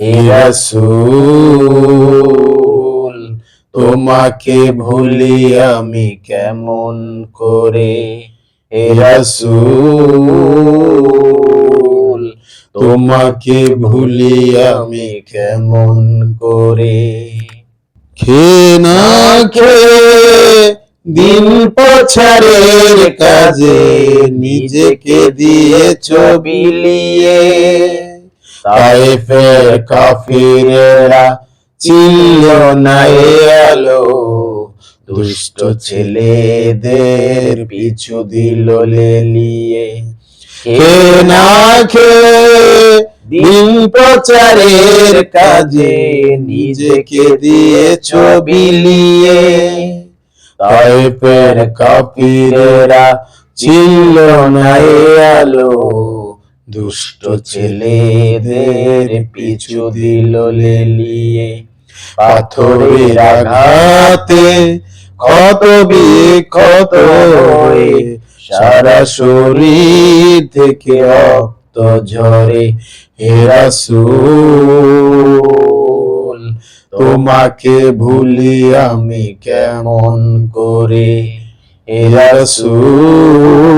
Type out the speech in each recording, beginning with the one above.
হে তোমাকে ভুলি আমি কেমন করে? হে তোমাকে ভুলি আমি কেমন করে? খে না খেয়ে দিন পছারের কাজে নিজেকে দিয়েছ বিলিয়ে। তাইফের কাফিরেরা ছিল না আলো দুষ্ট ছেলেদের পিছু দিল লেলিয়ে। কে না খেয়ে দিন প্রচারের কাজে নিজেকে দিয়েছ বিলিয়ে তাইফের কাফিরেরা ছিল না আলো দুষ্ট ছেলেদের পিছু দিল লেলিয়ে। পাথরের আঘাতে ক্ষত বিক্ষত হয়ে সারা শরীর থেকে রক্ত ঝরে। হে রাসূল, তোমাকে ভুলি আমি কেমন করে? হে রাসূল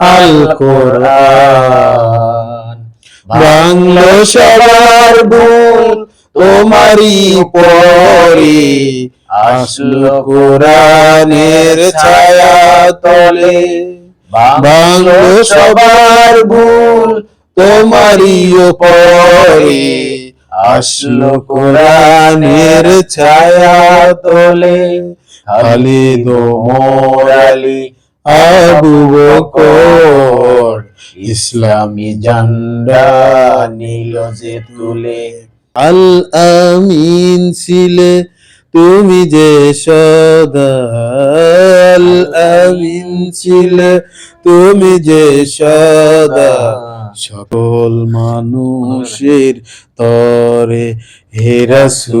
আল কোরআন বাংলো সবার ভুল তোমারই পরে আসলো কোরআনের ছায়া তলে বাংলো সবার ভুল তোমারই পরে আসলো কোরআনের ছায়া তলে খালিদ ওমর আলী আবু বকর, ইসলামী ঝান্ডা নীল যে তুলে। আল আমিন ছিলে, তুমি যে সদা। আমিন ছিলে, তুমি যে সদা। সকল মানুষের তরে হে রাসূল।